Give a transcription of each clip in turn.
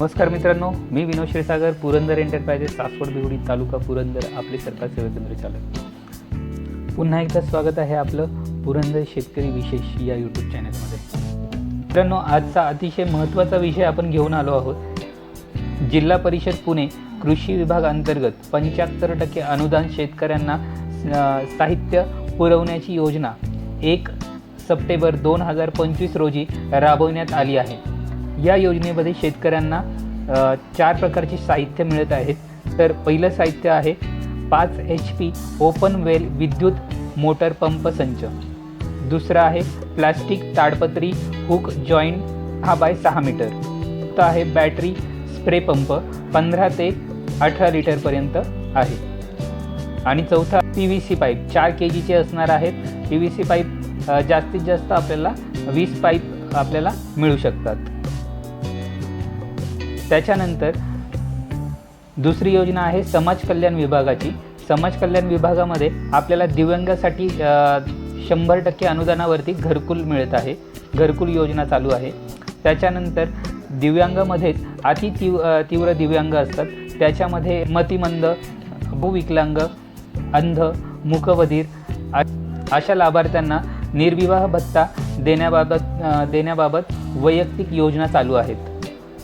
नमस्कार मित्रांनो मी विनोद क्षीरसागर पुरंदर एंटरप्राइजेस सासवड बिवडी तालुका पुरंदर आपले सरकार सेवा केंद्र चालक. पुन्हा एकदा स्वागत आहे आपलं पुरंदर शेतकरी विशेष या यूट्यूब चॅनलमध्ये मित्रांनो आजचा अतिशय महत्त्वाचा विषय आपण घेऊन आलो आहोत. जिल्हा परिषद पुणे कृषी विभाग अंतर्गत पंच्याहत्तर टक्के अनुदान शेतकऱ्यांना साहित्य पुरवण्याची योजना एक सप्टेंबर दोन हजार पंचवीस रोजी राबवण्यात आली आहे. या योजनेमध्ये शेतकऱ्यांना चार प्रकारचे साहित्य मिळत आहेत. तर पहिलं साहित्य आहे पाच एच पी ओपन वेल विद्युत मोटर पंप संच. दुसरं आहे प्लास्टिक ताडपत्री हुक जॉईंट हा बाय सहा मीटर. तर आहे बॅटरी स्प्रे पंप पंधरा ते अठरा लिटरपर्यंत आहे. आणि चौथा पी व्ही सी पाईप चार के जीचे असणार आहेत. पी व्ही सी पाईप जास्तीत जास्त आपल्याला वीस पाईप आपल्याला मिळू शकतात. त्याच्यानंतर दुसरी योजना आहे समाज कल्याण विभागाची. समाज कल्याण विभागामध्ये आपल्याला दिव्यांगासाठी शंभर टक्के अनुदानावरती घरकुल मिळत आहे. घरकुल योजना चालू आहे. त्याच्यानंतर दिव्यांगामध्येच अति तीव तीव्र दिव्यांग असतात. त्याच्यामध्ये मतिमंद भूविकलांग अंध मूकबधीर अशा लाभार्थ्यांना निर्विवाह भत्ता देण्याबाबत देण्याबाबत वैयक्तिक योजना चालू आहेत.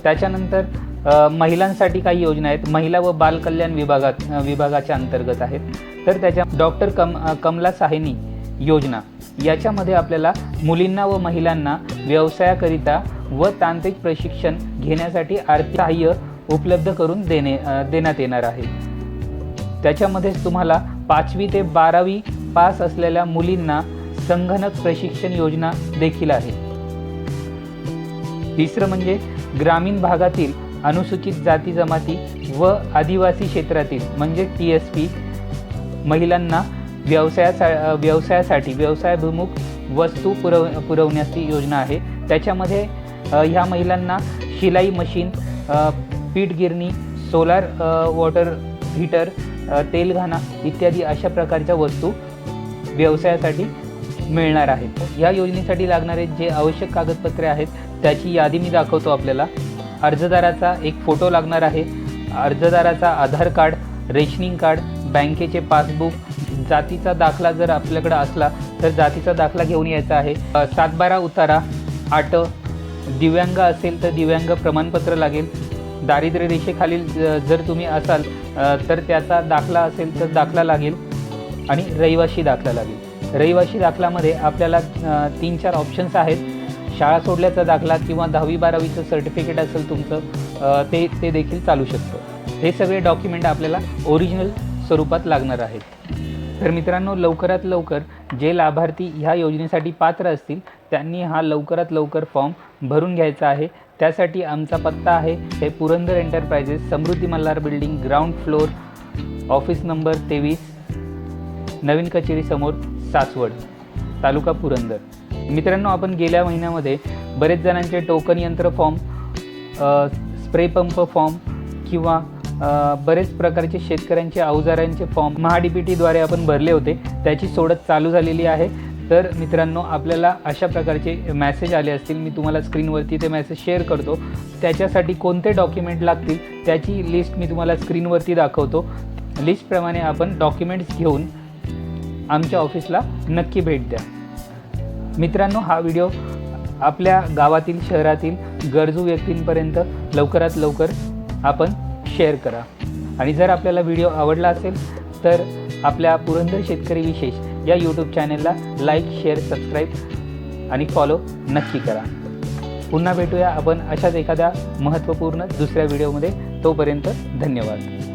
त्याच्यानंतर महिलांसाठी काही योजना आहेत. महिला व बालकल्याण विभागात विभागाच्या अंतर्गत आहेत. तर त्याच्या डॉक्टर कम कमला साहेनी योजना. याच्यामध्ये आपल्याला मुलींना व महिलांना व्यवसायाकरिता व तांत्रिक प्रशिक्षण घेण्यासाठी आर्थिक सहाय्य उपलब्ध करून देणे देण्यात येणार आहे. त्याच्यामध्येच तुम्हाला पाचवी ते बारावी पास असलेल्या मुलींना संगणक प्रशिक्षण योजना देखील आहे. तिसरं म्हणजे ग्रामीण भागातील अनुसूचित जाती जमाती व आदिवासी क्षेत्रातील म्हणजे टी एस पी महिलांना व्यवसायासा व्यवसायासाठी व्यवसायाभिमुख वस्तू पुरव पुरवण्याची योजना आहे. त्याच्यामध्ये ह्या महिलांना शिलाई मशीन पीठ गिरणी सोलार वॉटर हीटर तेलघाना इत्यादी अशा प्रकारच्या वस्तू व्यवसायासाठी मिळणार आहेत. या योजनेसाठी लागणारे जे आवश्यक कागदपत्रे आहेत त्याची यादी मी दाखवतो आपल्याला. अर्जदाराचा एक फोटो लागणार आहे. अर्जदाराचा आधार कार्ड रेशनिंग कार्ड बँकेचे पासबुक जातीचा दाखला जर आपल्याकडे असला तर जातीचा दाखला घेऊन यायचा आहे. सातबारा उतारा आट दिव्यांग असेल तर दिव्यांग प्रमाणपत्र लागेल. दारिद्र्य रेषेखालील ज- जर तुम्ही असाल तर त्याचा दाखला असेल तर दाखला लागेल आणि रहिवाशी दाखला लागेल. रहिवाशी दाखलामध्ये आपल्याला तीन चार ऑप्शन्स आहेत. शाळा सोडल्याचा दाखला किंवा दहावी बारावीचं सर्टिफिकेट असेल तुमचं ते ते देखील चालू शकतं. हे सगळे डॉक्युमेंट आपल्याला ओरिजिनल स्वरूपात लागणार आहेत. तर मित्रांनो लवकरात लवकर जे लाभार्थी ह्या योजनेसाठी पात्र असतील त्यांनी हा लवकरात लवकर फॉर्म भरून घ्यायचा आहे. त्यासाठी आमचा पत्ता आहे हे Purandar enterprises Samruddhi Malhar building ground floor office number तेवीस नवीन कचेरीसमोर सासवड तालुका पुरंदर. मित्रांनो आपण गेल्या महिन्यामध्ये बरेच जणांचे टोकन यंत्र फॉर्म स्प्रे पंप फॉर्म किंवा बरेच प्रकारचे शेतकऱ्यांचे अवजारांचे फॉर्म महाडीपीटीद्वारे आपण भरले होते. त्याची सोडत चालू झालेली आहे. तर मित्रांनो आपल्याला अशा प्रकारचे मॅसेज आले असतील. मी तुम्हाला स्क्रीनवरती ते मॅसेज शेअर करतो. त्याच्यासाठी कोणते डॉक्युमेंट लागतील त्याची लिस्ट मी तुम्हाला स्क्रीनवरती दाखवतो. लिस्टप्रमाणे आपण डॉक्युमेंट्स घेऊन आमच्या ऑफिसला नक्की भेट द्या. मित्रांनो हा व्हिडिओ आपल्या गावातील शहरातील गरजू व्यक्तींपर्यंत लवकरात लवकर आपण शेअर करा. आणि जर आपल्याला व्हिडिओ आवडला असेल तर आपल्या पुरंदर शेतकरी विशेष या यूट्यूब चॅनलला लाईक शेअर सबस्क्राईब आणि फॉलो नक्की करा. पुन्हा भेटूया आपण अशाच एखाद्या महत्त्वपूर्ण दुसऱ्या व्हिडिओमध्ये. तोपर्यंत धन्यवाद.